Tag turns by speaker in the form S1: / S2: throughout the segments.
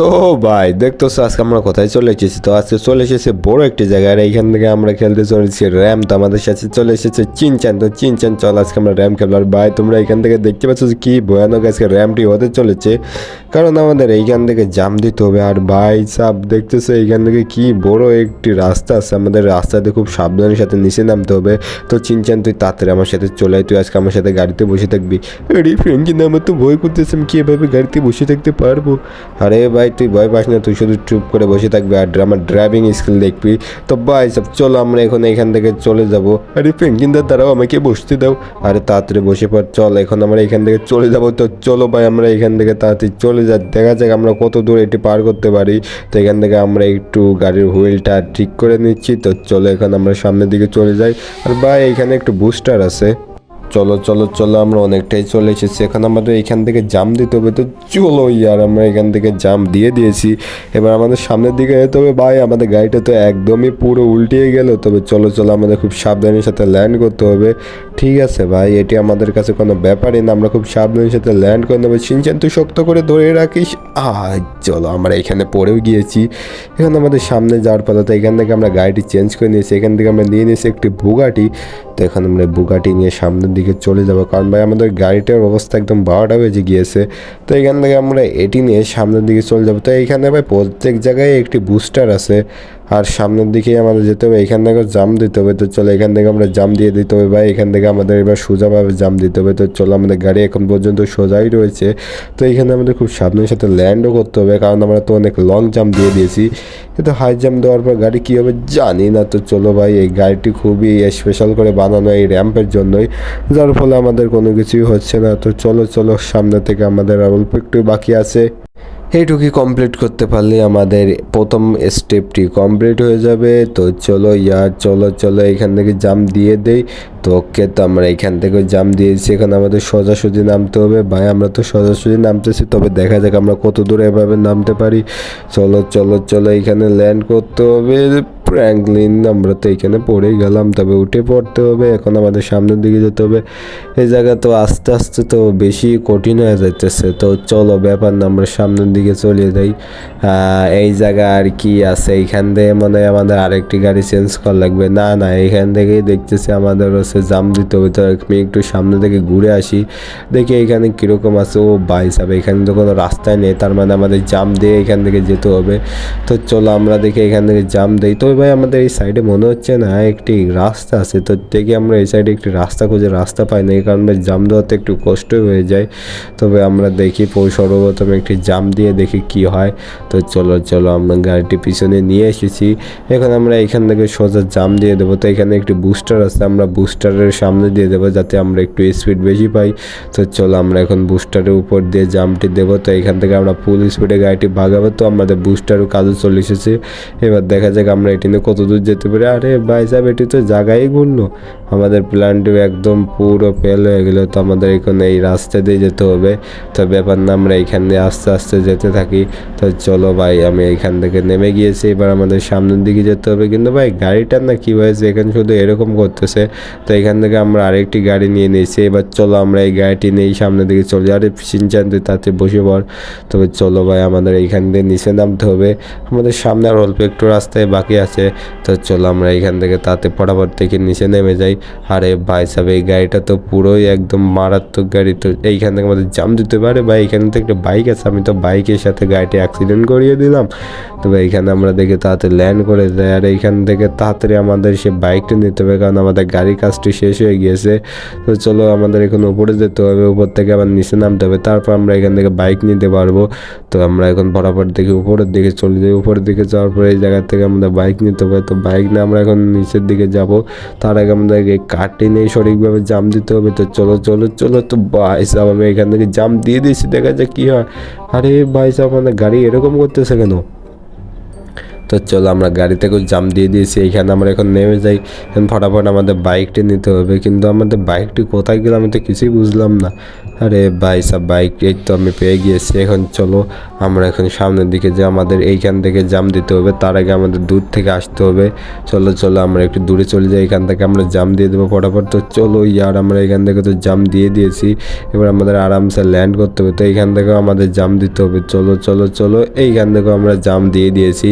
S1: তো ভাই দেখতো আজকে আমরা কোথায় চলে এসেছি? তো আজকে চলে এসেছে বড় একটি জায়গায়। আর এইখান থেকে আমরা খেলতে চলেছি র্যাম। তো আমাদের সাথে চলে এসেছে চিনচান। তো চিনচান, চল আজকে আমরা র্যাম খেলব। আর ভাই, তোমরা এখান থেকে দেখতে পাচ্ছ যে কি ভয়ানক আজকে র্যামটি হতে চলেছে। কারণ আমাদের এইখান থেকে জাম দিতে হবে। আর ভাই, সাব, দেখতেছে এইখান থেকে কি বড় একটি রাস্তা আছে। আমাদের রাস্তাতে খুব সাবধানের সাথে নিচে নামতে হবে। তো চিনচান, তুই তাড়াতাড়ি আমার সাথে চলে তুই আজকে আমার সাথে গাড়িতে বসে থাকবি। আরে, ফ্রেন্ড কিন্তু আমার তো ভয় করতেছে। আমি কি এভাবে গাড়িতে বসে থাকতে পারব? আরে ভাই তুই ভয় পাস না, তুই শুধু চুপ করে বসে থাকবি আর আমার ড্রাইভিং স্কিল দেখবি। তো ভাই, সব চলো, আমরা এখন এখান থেকে চলে যাব। আরে পেঙ্কিনদার দ্বারাও আমাকে বসতে দাও। আরে তাড়াতাড়ি বসে পর চল, এখন আমরা এখান থেকে চলে যাব। তো চলো ভাই, আমরা এখান থেকে তাড়াতাড়ি চলে যা দেখা যাক আমরা কত দূর এটি পার করতে পারি। তো এখান থেকে আমরা একটু গাড়ির হুইলটা ঠিক করে নিচ্ছি। তো চলো, এখন আমরা সামনের দিকে চলে যাই। আর ভাই, এখানে একটু বুস্টার আছে। চলো চলো চলো, আমরা অনেকটাই চলে এসেছি। এখন আমাদের এখান থেকে জাম দিতে হবে তো চলো ইয়ার, আমরা এখান থেকে জাম দিয়ে দিয়েছি। এবার আমাদের সামনের দিকে যেতে হবে। ভাই, আমাদের গাড়িটা তো একদমই পুরো উল্টিয়ে গেল। তবে চলো চলো, আমাদের খুব সাবধানের সাথে ল্যান্ড করতে হবে। ঠিক আছে ভাই, এটি আমাদের কাছে কোনো ব্যাপারই না। আমরা খুব সাবধানের সাথে ল্যান্ড করে নেব। সিনচান তুই শক্ত করে ধরে রাখিস। আহ চলো, আমরা এখানে পড়েও গিয়েছি। এখন আমাদের সামনে যাওয়ার পথে তো এখান থেকে আমরা গাড়িটি চেঞ্জ করে নিয়েছি। এখান থেকে আমরা নিয়ে নিয়েছি একটি বুগাটি তো এখন আমরা বুগাটি নিয়ে সামনের দিকে চলে যাব। কারণ ভাই, আমাদের গাড়িটার অবস্থা একদম বারোটা বেজে গিয়েছে। তো এখান থেকে আমরা এটি নিয়ে সামনের দিকে চলে যাব। তো এইখানে ভাই, প্রত্যেক জায়গায় একটি বুস্টার আছে। আর সামনের দিকেই আমাদের যেতে হবে। এখান থেকে জাম দিতে হবে। তো চলো, এখান থেকে আমরা জাম দিয়ে দিতে হবে বা এখান থেকে আমাদের এবার সোজাভাবে জাম দিতে হবে। তো চলো, আমাদের গাড়ি এখন পর্যন্ত সোজাই রয়েছে। তো এখানে আমাদের খুব সাবধানের সাথে ল্যান্ডও করতে হবে। কারণ আমরা তো অনেক লং জাম দিয়ে দিয়েছি। কিন্তু হাই জাম দেওয়ার পর গাড়ি কী হবে জানি না। তো চলো ভাই, এই গাড়িটি খুবই স্পেশাল করে বানানো এই র্যাম্পের জন্যই। যার ফলে আমাদের কোনো কিছুই হচ্ছে না। তো চলো চলো, সামনে থেকে আমাদের অল্প একটু বাকি আছে। এইটুকুই কমপ্লিট করতে পারলে আমাদের প্রথম স্টেপটি কমপ্লিট হয়ে যাবে। তো চলো ইয়ার, চলো চলো এখান থেকে জাম দিয়ে দেই। তো ওকে তো আমরা এখান থেকে জাম দিয়েছি। এখন আমাদের সোজাসুজি নামতে হবে। ভাই, আমরা তো সোজাসুজি নামতেছি, তবে দেখা যাক আমরা কত দূরে এভাবে নামতে পারি। চলো চলো চলো এখানে ল্যান্ড করতে হবে। ফ্র্যাঙ্কলিন আমরা তো এখানে পড়েই গেলাম, তবে উঠে পড়তে হবে, এখন আমাদের সামনের দিকে যেতে হবে। এই জায়গা তো আস্তে আস্তে তো বেশি কঠিন হয়ে যাইতেছে, তো চলো ব্যাপার না, আমরা সামনের দিকে চলে যাই। এই জায়গা আর কি আছে? এইখান থেকে মনে হয় আমাদের আরেকটি গাড়ি চেঞ্জ করা লাগবে। না না এইখান থেকেই দেখতেছি আমাদের হচ্ছে জাম দিতে হবে, তো আমি একটু সামনে থেকে ঘুরে আসি, দেখি এখানে কীরকম আছে। ও বাইস হবে এখানে তো কোনো রাস্তায় নেই, তার মানে আমাদের জাম দিয়ে এখান থেকে যেতে হবে। তো চলো আমরা দেখি এখান থেকে জাম দিই। তো ভাই, আমাদের এই সাইডে মনে হচ্ছে না একটি রাস্তা আছে। তো দেখি আমরা এই সাইডে একটি রাস্তা খুঁজে রাস্তা পাই না। এই কারণে জাম দেওয়াতে একটু কষ্ট হয়ে যায়। তবে আমরা দেখি সর্বপ্রথম একটি জাম দিয়ে দেখি কি হয়। তো চলো চলো, আমরা গাড়িটি পিছনে নিয়ে এসেছি। এখন আমরা এখান থেকে সোজা জাম দিয়ে দেবো। তো এখানে একটি বুস্টার আছে, আমরা বুস্টারের সামনে দিয়ে দেবো যাতে আমরা একটু স্পিড বেশি পাই। তো চলো, আমরা এখন বুস্টারের উপর দিয়ে জামটি দেবো। তো এখান থেকে আমরা ফুল স্পিডে গাড়িটি ভাগাবো। তো আমাদের বুস্টারও কাজে চলে এসেছে। এবার দেখা যাক আমরা এটি নিয়ে কত দূর যেতে পারে? আরে ভাই সাহেব, এটি তো জায়গায় ঘুরলো আমাদের প্ল্যানটি একদম পুরো ফেল হয়ে গেলো। তো আমাদের এখানে এই রাস্তা দিয়ে যেতে হবে। তো ব্যাপার না, আমরা এখান দিয়ে আস্তে আস্তে যেতে থাকি। তো চলো ভাই, আমি এখান থেকে নেমে গিয়েছি। এবার আমাদের সামনের দিকে যেতে হবে। কিন্তু ভাই গাড়িটার না কী হয়েছে? এখানে শুধু এরকম করতেছে। তো এখান থেকে আমরা আরেকটি গাড়ি নিয়ে নিয়েছি। এবার চলো আমরা এই গাড়িটি নিয়েই সামনের দিকে চলে আরে সিনচান তুই তাতে বসে পড়। তবে চলো ভাই, আমাদের এইখান দিয়ে নিচে নামতে হবে। আমাদের সামনে আর অল্প একটু রাস্তায় বাকি আছে। তো চলো আমরা এখান থেকে তাতে ফটাফট থেকে নিচে নেমে যাই। আরে ভাই সাহেব, এই গাড়িটা তো পুরোই একদম মারাত্মক গাড়ি। তো এইখান থেকে আমাদের জাম দিতে পারে বা এইখানে তো একটা বাইক আছে। আমি তো বাইকের সাথে গাড়িটি অ্যাক্সিডেন্ট করিয়ে দিলাম। তো এইখানে আমরা দেখে তাড়াতাড়ি ল্যান্ড করে যাই আর এইখান থেকে তাড়াতাড়ি আমাদের সে বাইকটা নিতে হবে, কারণ আমাদের গাড়ির কাজটি শেষ হয়ে গিয়েছে। তো চলো আমাদের এখন উপরে যেতে হবে। উপর থেকে আবার নিচে নামতে হবে। তারপর আমরা এখান থেকে বাইক নিতে পারব। তো আমরা এখন ফটাফট দেখি উপরের দিকে চলে যাই। উপরের দিকে যাওয়ার পরে এই জায়গা থেকে আমাদের বাইক নিতে হবে। তো বাইক নিয়ে আমরা এখন নিচের দিকে যাব। তার আগে আমাদেরকে কাটে নেই সঠিকভাবে জাম দিতে হবে। তো চলো চলো চলো। তো ভাই সাহেব আমি এখান থেকে জাম দিয়ে দিয়েছি। দেখা যাক কী হয়। আরে ভাই সাহেব আমাদের গাড়ি এরকম করতেছে কেন? তো চলো আমরা গাড়ি থেকেও জাম দিয়ে দিয়েছি। এইখানে আমরা এখন নেমে যাই। এখন ফটাফট আমাদের বাইকটি নিতে হবে। কিন্তু আমাদের বাইকটি কোথায় গেল আমি তো কিছুই বুঝলাম না। আরে ভাই সব, বাইক এই তো আমি পেয়ে গিয়েছি। এখন চলো আমরা এখন সামনের দিকে যে আমাদের এইখান থেকে জাম দিতে হবে। তার আগে আমাদের দূর থেকে আসতে হবে। চলো চলো আমরা একটু দূরে চলে যাই। এখান থেকে আমরা জাম দিয়ে দেবো ফটাফট। তো চলো ইয়ার, আমরা এখান থেকে তো জাম দিয়ে দিয়েছি। এবার আমাদের আরামসে ল্যান্ড করতে হবে। তো এইখান থেকেও আমাদের জাম দিতে হবে। চলো চলো চলো। এইখান থেকেও আমরা জাম দিয়ে দিয়েছি।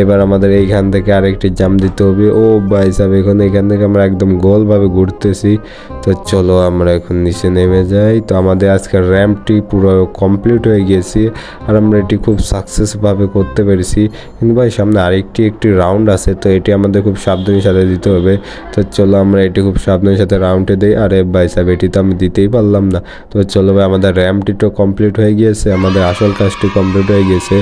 S1: এবার আমাদের এইখান থেকে আরেকটি জাম দিতে হবে। ও ভাই সাহেব, এখন এখান থেকে আমরা একদম গোলভাবে ঘুরতেছি। তো চলো আমরা এখন নিচে নেমে যাই। তো আমাদের আজকের র্যাম্পটি পুরো কমপ্লিট হয়ে গিয়েছি আর আমরা এটি খুব সাকসেসভাবে করতে পেরেছি। কিন্তু ভাই, সামনে আরেকটি, একটি রাউন্ড আছে, তো এটি আমাদের খুব সাবধানের সাথে দিতে হবে। তো চলো আমরা এটি খুব সাবধানের সাথে রাউন্ডে দিই। আরে ভাই সাহেব, এটি তো আমি দিতেই পারলাম না। তো চলো ভাই, আমাদের র্যাম্পটি তো কমপ্লিট হয়ে গিয়েছে। আমাদের আসল কাজটি কমপ্লিট হয়ে গিয়েছে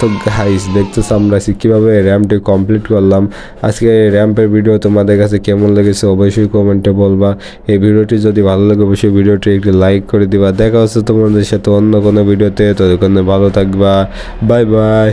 S1: তো গাইস দেখতেছো আমরা আজকে কীভাবে র্যাম্পটি কমপ্লিট করলাম, আজকে এই র্যাম্পের ভিডিও তোমাদের কাছে কেমন লেগেছে অবশ্যই কমেন্টে বলবা। এই ভিডিওটি যদি ভালো লাগে, অবশ্যই ভিডিওটি একটি লাইক করে দিবা। দেখা হচ্ছে তোমাদের সাথে অন্য কোনো ভিডিওতে ততক্ষণে ভালো থাকবা। Bye bye